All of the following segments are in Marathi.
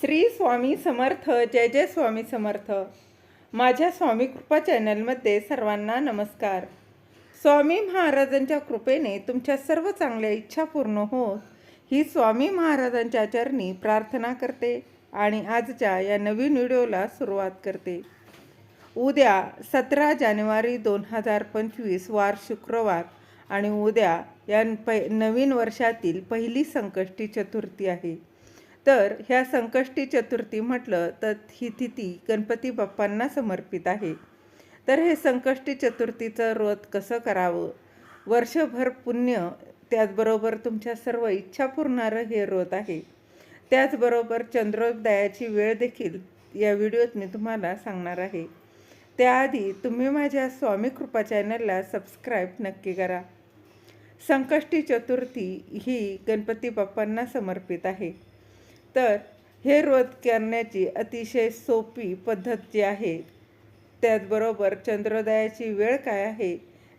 श्री स्वामी समर्थ जय जय स्वामी समर्थ. माझ्या स्वामी कृपा चॅनलमध्ये सर्वांना नमस्कार. स्वामी महाराजांच्या कृपेने तुमच्या सर्व चांगल्या इच्छा पूर्ण होत ही स्वामी महाराजांच्या चरणी प्रार्थना करते आणि आजच्या या नवीन व्हिडिओला सुरुवात करते. उद्या सतरा जानेवारी दोन हजार पंचवीस वार शुक्रवार आणि उद्या या पै नवीन वर्षातील पहिली संकष्टी चतुर्थी आहे. तर ह्या संकष्टी चतुर्थी म्हटलं तर ही तिथी गणपती बाप्पांना समर्पित आहे. तर हे संकष्टी चतुर्थीचं व्रत कसं करावं? वर्षभर पुण्य त्याचबरोबर तुमच्या सर्व इच्छा पुरणारं हे व्रत आहे. त्याचबरोबर चंद्रोदयाची वेळ देखील या व्हिडिओत मी तुम्हाला सांगणार आहे. त्याआधी तुम्ही माझ्या स्वामी कृपा चॅनलला सबस्क्राईब नक्की करा. संकष्टी चतुर्थी ही गणपती बाप्पांना समर्पित आहे. तर हे व्रत करण्याची अतिशय सोपी पद्धत जी आहे. त्याचबरोबर चंद्रोदयाची वेळ काय आहे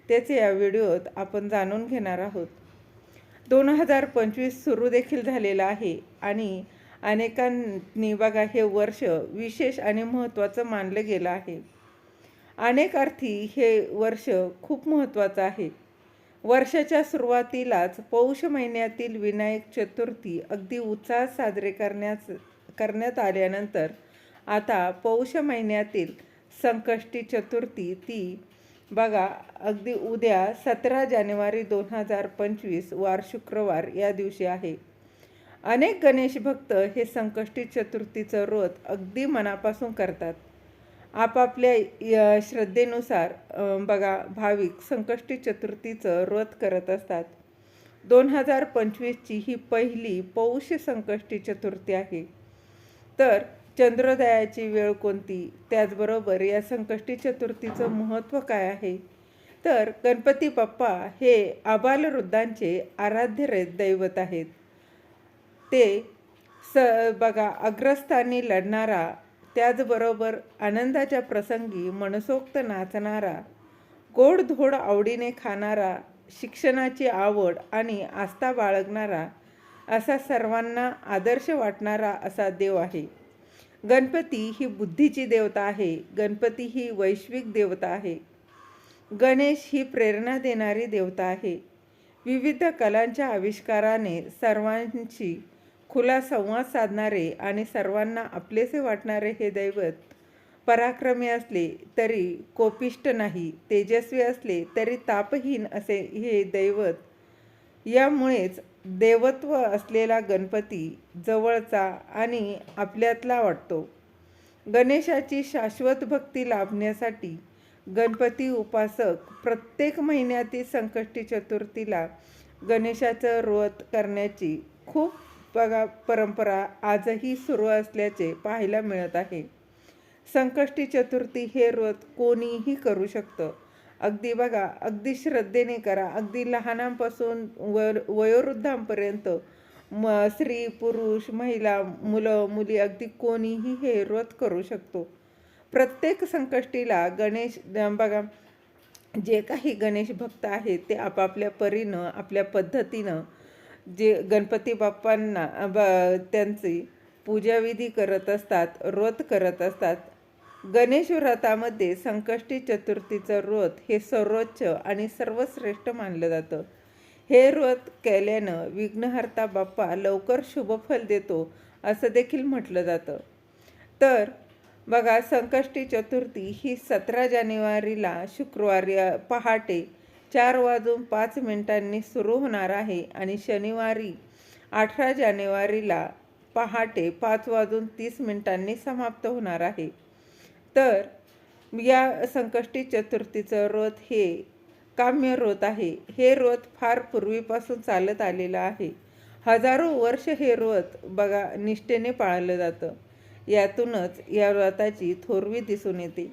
त्याचे या व्हिडिओत आपण जाणून घेणार आहोत. दोन हजार पंचवीस सुरू देखील झालेलं आहे आणि अनेकांनी बघा हे वर्ष विशेष आणि महत्त्वाचं मानलं गेलं आहे. अनेक अर्थी हे वर्ष खूप महत्त्वाचं आहे. वर्षाच्या सुरुवातीलाच पौष महिन्यातील विनायक चतुर्थी अगदी उत्साहात साजरे करण्यास करण्यात आल्यानंतर आता पौष महिन्यातील संकष्टी चतुर्थी ती बघा अगदी उद्या सतरा जानेवारी दोन हजार पंचवीस वार शुक्रवार या दिवशी आहे. अनेक गणेश भक्त हे संकष्टी चतुर्थीचं व्रत अगदी मनापासून करतात. आपापल्या श्रद्धेनुसार बघा भाविक संकष्टी चतुर्थीचं व्रत करत असतात. दोन हजार पंचवीसची ही पहिली पौष संकष्टी चतुर्थी आहे. तर चंद्रोदयाची वेळ कोणती? त्याचबरोबर या संकष्टी चतुर्थीचं महत्त्व काय आहे? तर गणपती बाप्पा हे आबालवृद्धांचे आराध्य रे- दैवत आहेत. ते स बघा अग्रस्थानी लढणारा त्याचबरोबर आनंदाच्या प्रसंगी मनसोक्त नाचणारा गोडधोड आवडीने खाणारा शिक्षणाची आवड आणि आस्था बाळगणारा असा सर्वांना आदर्श वाटणारा असा देव आहे. गणपती ही बुद्धीची देवता आहे गणपती ही वैश्विक देवता आहे. गणेश ही प्रेरणा देणारी देवता आहे. विविध कलांच्या आविष्काराने सर्वांची खुला संवाद साधणारे आणि सर्वांना आपलेसे वाटणारे हे दैवत पराक्रमी असले तरी कोपिष्ट नाही तेजस्वी असले तरी तापहीन असे हे दैवत. यामुळेच देवत्व असलेला गणपती जवळचा आणि आपल्यातला वाटतो. गणेशाची शाश्वत भक्ती लाभण्यासाठी गणपती उपासक प्रत्येक महिन्यातील संकष्टी चतुर्थीला गणेशाचं व्रत करण्याची खूप बघा परंपरा आजही सुरू असल्याचे पाहायला मिळत आहे. संकष्टी चतुर्थी हे व्रत कोणीही करू शकतं. अगदी बघा अगदी श्रद्धेने करा. अगदी लहानांपासून व वयोवृद्धांपर्यंत म स्त्री पुरुष महिला मुलं मुली अगदी कोणीही हे व्रत करू शकतो. प्रत्येक संकष्टीला गणेश बघा जे काही गणेश भक्त आहेत ते आपापल्या परीनं आपल्या पद्धतीनं जे गणपती बाप्पांना ब त्यांची पूजाविधी करत असतात व्रत करत असतात गणेश व्रतामध्ये संकष्टी चतुर्थीचं व्रत हे सर्वोच्च आणि सर्वश्रेष्ठ मानलं जातं. हे व्रत केल्यानं विघ्नहर्ता बाप्पा लवकर शुभफल देतो असं देखील म्हटलं जातं. तर बघा संकष्टी चतुर्थी ही सतरा जानेवारीला शुक्रवारी पहाटे चार वाजून पाच मिनिटांनी सुरू होणार आहे आणि शनिवारी अठरा जानेवारीला पहाटे पाच वाजून तीस मिनिटांनी समाप्त होणार आहे. तर या संकष्टी चतुर्थीचं व्रत हे काम्य व्रत आहे. हे व्रत फार पूर्वीपासून चालत आलेलं आहे. हजारो वर्ष हे व्रत बघा निष्ठेने पाळलं जातं. यातूनच या व्रताची थोरवी दिसून येते.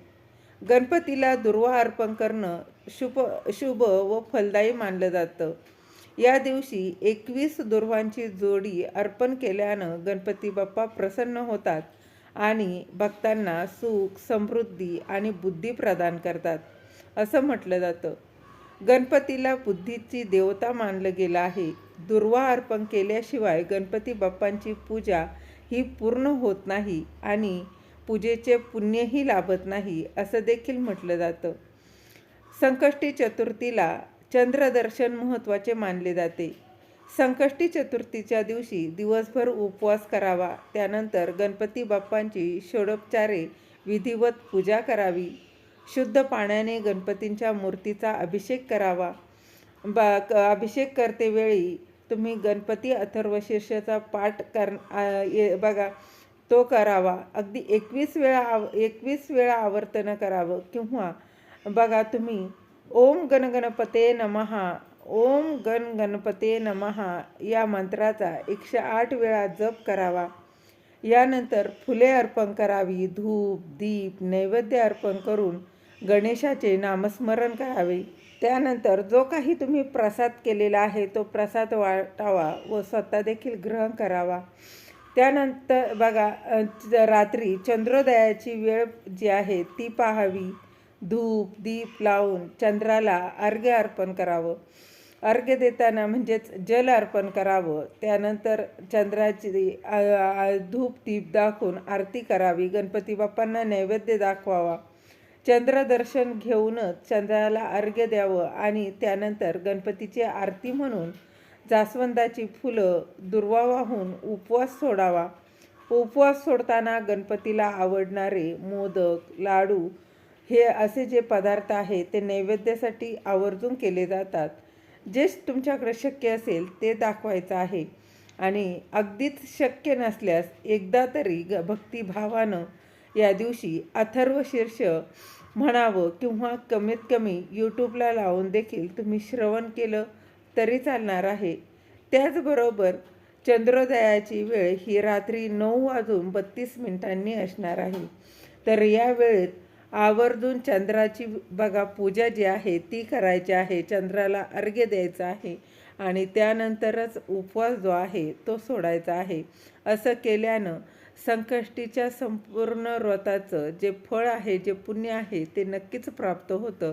गणपतीला दुर्वा अर्पण करणं शुभ शुभ व फलदायी मानलं जातं. या दिवशी एकवीस दुर्वांची जोडी अर्पण केल्यानं गणपती बाप्पा प्रसन्न होतात आणि भक्तांना सुख समृद्धी आणि बुद्धी प्रदान करतात असं म्हटलं जातं. गणपतीला बुद्धीची देवता मानलं गेलं आहे. दुर्वा अर्पण केल्याशिवाय गणपती बाप्पांची पूजा ही पूर्ण होत नाही आणि पूजेचे पुण्यही लाभत नाही असं देखील म्हटलं जातं. संकष्टी चतुर्थीला चंद्रदर्शन महत्त्वाचे मानले जाते. संकष्टी चतुर्थीच्या दिवशी दिवसभर उपवास करावा त्यानंतर गणपती बाप्पांची षोडोपचारे विधिवत पूजा करावी शुद्ध पाण्याने गणपतींच्या मूर्तीचा अभिषेक करावा. बा क अभिषेक करतेवेळी तुम्ही गणपती अथर्वशीर्षाचा पाठ कर ये- बघा तो करावा. अगदी एकवीस वेळा आव एकवीस वेळा आवर्तन करावं. किंवा बघा तुम्ही ओम गणगणपते नमहा ओम गण गणपते नमहा या मंत्राचा एकशे आठ वेळा जप करावा. यानंतर फुले अर्पण करावी धूप दीप नैवेद्य अर्पण करून गणेशाचे नामस्मरण करावे. त्यानंतर जो काही तुम्ही प्रसाद केलेला आहे तो प्रसाद वाटावा व स्वतः देखील ग्रहण करावा. त्यानंतर बघा च- रात्री चंद्रोदयाची वेळ जी आहे ती पाहावी. धूप दीप लावून चंद्राला अर्घ्य अर्पण करावं. अर्घ्य देताना म्हणजेच जल अर्पण करावं. त्यानंतर चंद्राची धूप दीप दाखवून आरती करावी. गणपती बाप्पांना नैवेद्य दाखवावा. चंद्रदर्शन घेऊनच चंद्राला अर्घ्य द्यावं आणि त्यानंतर गणपतीची आरती म्हणून जास्वंदाची फुलं दुर्वा वाहून उपवास सोडावा. उपवास सोडताना गणपतीला आवडणारे मोदक लाडू हे असे जे पदार्थ आहे ते नैवेद्यासाठी आवर्जून केले जातात. जे तुमच्याकडे शक्य असेल ते दाखवायचं आहे. आणि अगदीच शक्य नसल्यास एकदा तरी ग भक्तिभावानं या दिवशी अथर्व शीर्ष म्हणावं किंवा कमीत कमी यूट्यूबला लावून देखील तुम्ही श्रवण केलं. तरी चालणार आहे. त्याचबरोबर चंद्रोदयाची वेळ ही रात्री नऊ वाजून बत्तीस मिनिटांनी असणार आहे. तर या वेळेत आवर्जून चंद्राची बघा पूजा जी आहे ती करायची आहे. चंद्राला अर्घ्य द्यायचं आहे आणि त्यानंतरच उपवास जो आहे तो सोडायचा आहे. असं केल्यानं संकष्टीच्या संपूर्ण व्रताचं जे फळ आहे जे पुण्य आहे ते नक्कीच प्राप्त होतं.